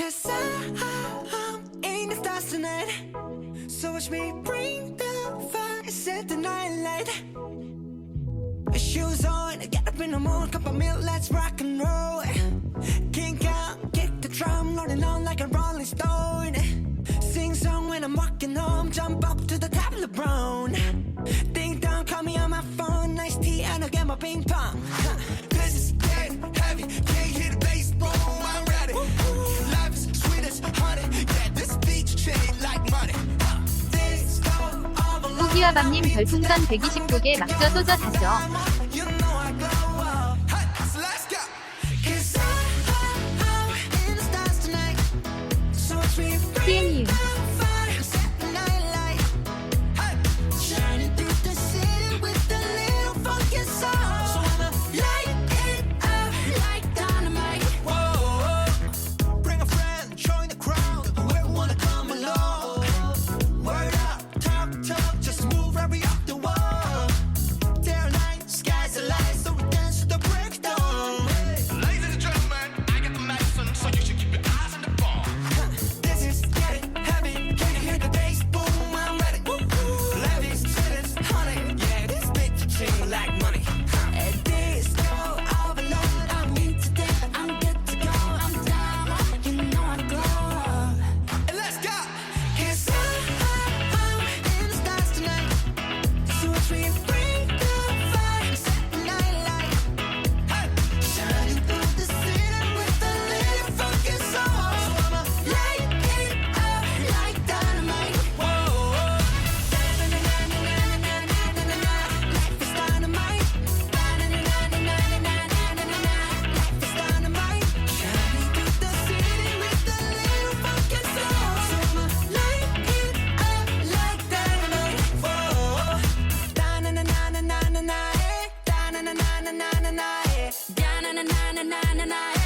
Cause I, I, I'm in the stars tonight. So watch me bring the fire, set the night light. Shoes on, get up in the morning, cup of milk, let's rock and roll. Kink out, kick the drum, rolling on like a rolling stone. Sing song when I'm walking home, jump up to the top of LeBron Ding dong, call me on my phone, nice tea and I'll get my ping pong. Huh. 토끼와 밤님 별풍선 129개 막저 쏟아졌죠. it. Na na na na na na na.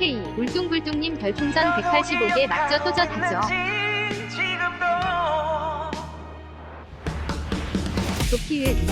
헤이 울퉁불퉁님 별풍선 185개 맞저 또저다죠. 도키은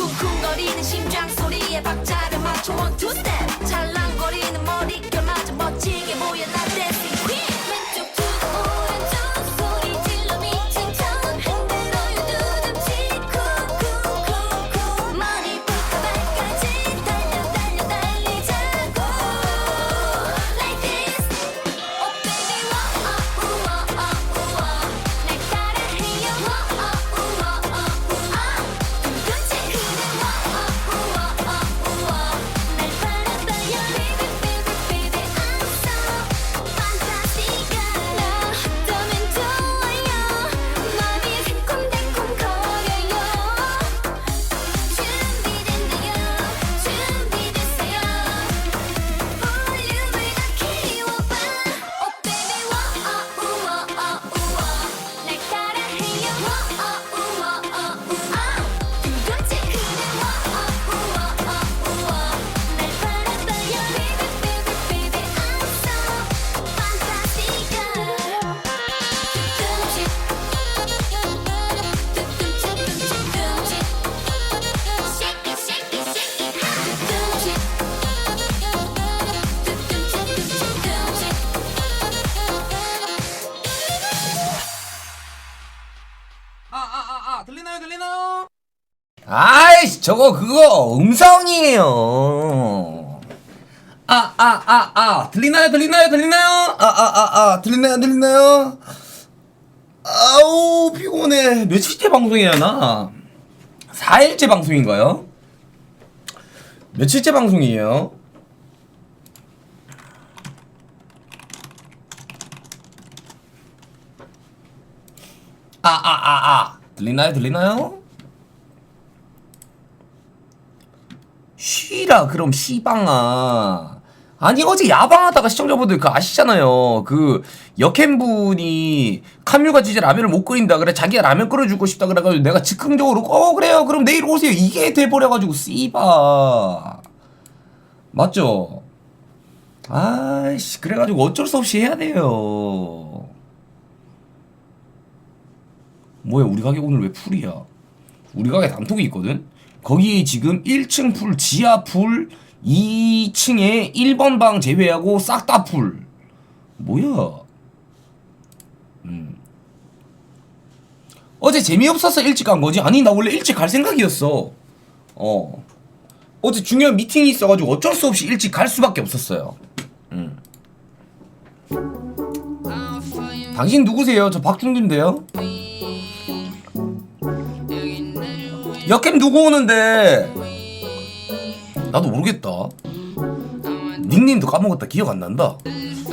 쿵쿵거리는 심장 소리에 박자를 맞춰. Two step. 찰랑 저거 그거 음성이에요. 아 아 아 아 들리나요 들리나요 들리나요? 아 아 아 아 들리나요 들리나요? 아우 피곤해. 며칠째 방송이야 나? 4일째 방송인가요? 며칠째 방송이에요? 아 아 아 아 들리나요 들리나요? 쉬라 그럼 시방아. 아니 어제 야방하다가 시청자분들 그 아시잖아요. 그 역행분이 카뮤가 진짜 라면을 못 끓인다 그래 자기가 라면 끓여주고 싶다 그래가지고 내가 즉흥적으로 어 그래요. 그럼 내일 오세요. 이게 돼버려가지고 씨바. 맞죠? 아이씨 그래가지고 어쩔 수 없이 해야 돼요. 뭐야 우리 가게 오늘 왜 풀이야? 우리 가게 단톡이 있거든 거기에 지금 1층 풀 지하 풀 2층에 1번 방 제외하고 싹 다 풀. 뭐야? 음. 어제 재미없어서 일찍 간 거지? 아니 나 원래 일찍 갈 생각이었어. 어. 어제 중요한 미팅이 있어가지고 어쩔 수 없이 일찍 갈 수밖에 없었어요. 음. 당신 누구세요? 저 박준규인데요 역캠 누구 오는데? 나도 모르겠다. 닉네임도 까먹었다. 기억 안 난다.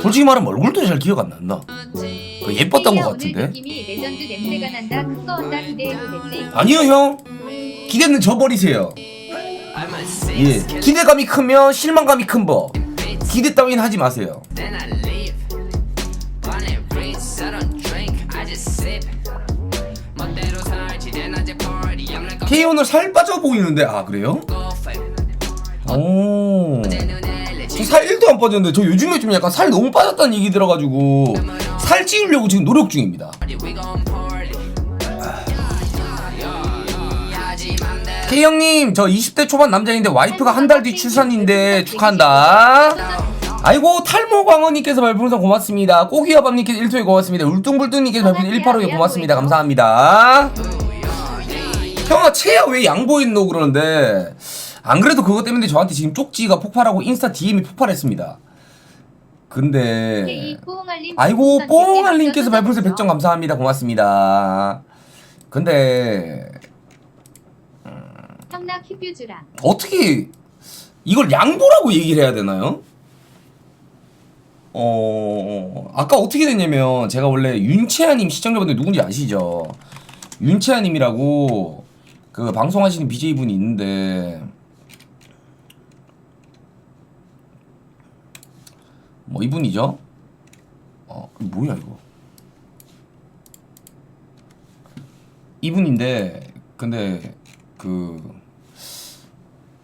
솔직히 말하면 얼굴도 잘 기억 안 난다. 그 예뻤던 것 같은데. 큰. 아니요 형. 기대는 저버리세요. 예. 기대감이 크면 실망감이 큰 법. 기대 따윈 하지 마세요 오늘 살 빠져 보이는데 아 그래요? 눈에 레지 1도 안 빠졌는데 저 요즘에 좀 약간 살 너무 빠졌다는 얘기 들어가지고 살 찌우려고 지금 노력 중입니다. K 형님 저 20대 초반 남자인데 와이프가 한 달 뒤 출산인데 축하한다. 아이고 탈모 광어님께서 별풍선 고맙습니다. 꼬기여밤님께서 1토에 고맙습니다. 울뚱불뚱님께서 별풍선 185에 고맙습니다. 감사합니다 형아 채야 왜 양보했노 그러는데 안 그래도 그것 때문에 저한테 지금 쪽지가 폭발하고 인스타 DM이 폭발했습니다. 근데 아이고 뽕알님께서 100개 별풍선 맞춰서 100점 감사합니다. 고맙습니다. 근데 큐뷰주랑. 어떻게 이걸 양보라고 얘기를 해야 되나요? 어 아까 어떻게 됐냐면 제가 원래 윤채아님 시청자분들 누군지 아시죠? 윤채아님이라고 그 방송하시는 BJ 분이 있는데 뭐 이분이죠? 어 뭐야 이거? 이분인데 근데 그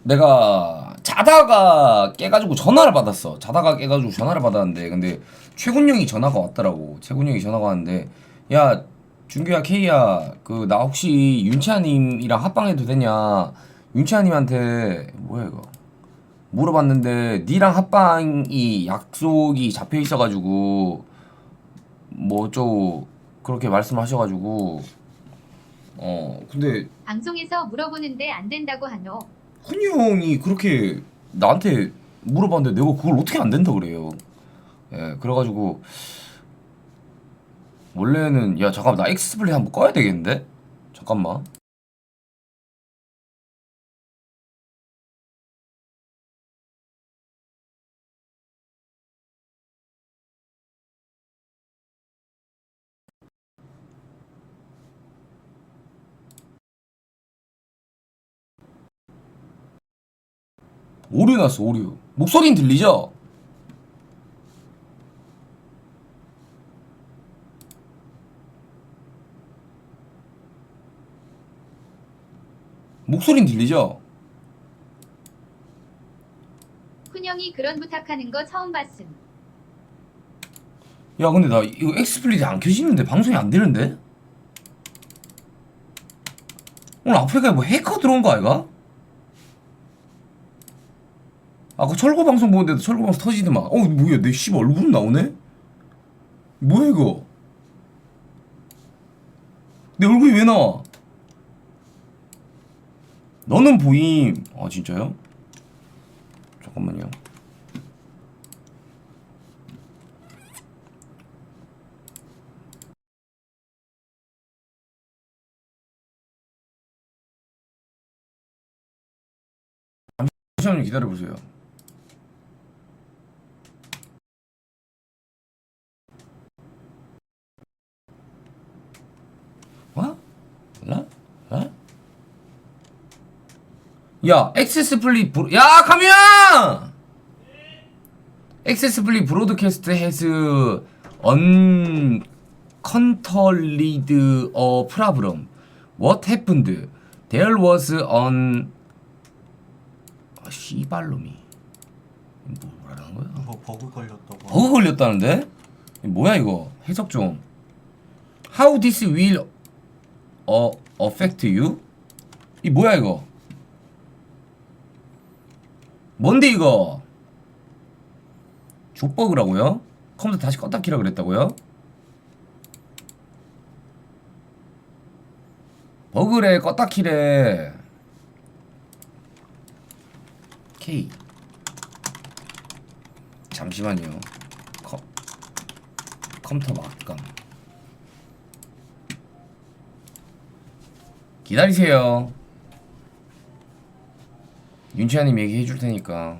내가 자다가 깨가지고 전화를 받았어. 자다가 깨가지고 전화를 받았는데 근데 최군 형이 전화가 왔더라고. 최군 형이 전화가 왔는데 야 준규야 케이야 그 나 혹시 윤채아님이랑 합방해도 되냐 윤채아님한테 뭐야 이거 물어봤는데 니랑 합방이 약속이 잡혀 있어가지고 뭐좀 그렇게 말씀하셔가지고 어 근데 방송에서 물어보는데 안 된다고 하노. 훈이 형이 그렇게 나한테 물어봤는데 내가 그걸 어떻게 안 된다 그래요. 예, 그래가지고 원래는 야 잠깐만 나 엑스플레이 한번 꺼야 되겠는데? 잠깐만. 오류 났어 오류. 목소리는 들리죠? 목소리는 들리죠? 훈영이 그런 부탁하는 거 처음 봤음. 야 근데 나 이거 엑스플릿이 안 켜지는데 방송이 안 되는데? 오늘 아프리카에 뭐 해커 들어온 거 아이가? 아까 철거 방송 보는데도 철거 방송 터지더만 어 뭐야 내씨 얼굴 나오네? 뭐야 이거 내 얼굴이 왜 나와? 너는 보임. 아 진짜요? 잠깐만요. 잠시만요. 기다려보세요 뭐? 라? 라? 야 액세스 플리 브로 야 카미야 액세스 플리 브로드캐스트 해즈 언 컨털리드 어 프라브럼 What happened? There was an 아, 씨발놈이 뭐 뭐라는 거야? 뭐 버그 걸렸다고 버그 걸렸다는데? 뭐야 이거 해석 좀 How this will 어, affect you? 이 뭐야 이거 뭔데 이거? 족버그라고요? 컴퓨터 다시 껐다 키라 그랬다고요? 버그래 껐다 키래. K 잠시만요. 컴 컴퓨터 막감 기다리세요 윤채아님 얘기해 줄 테니까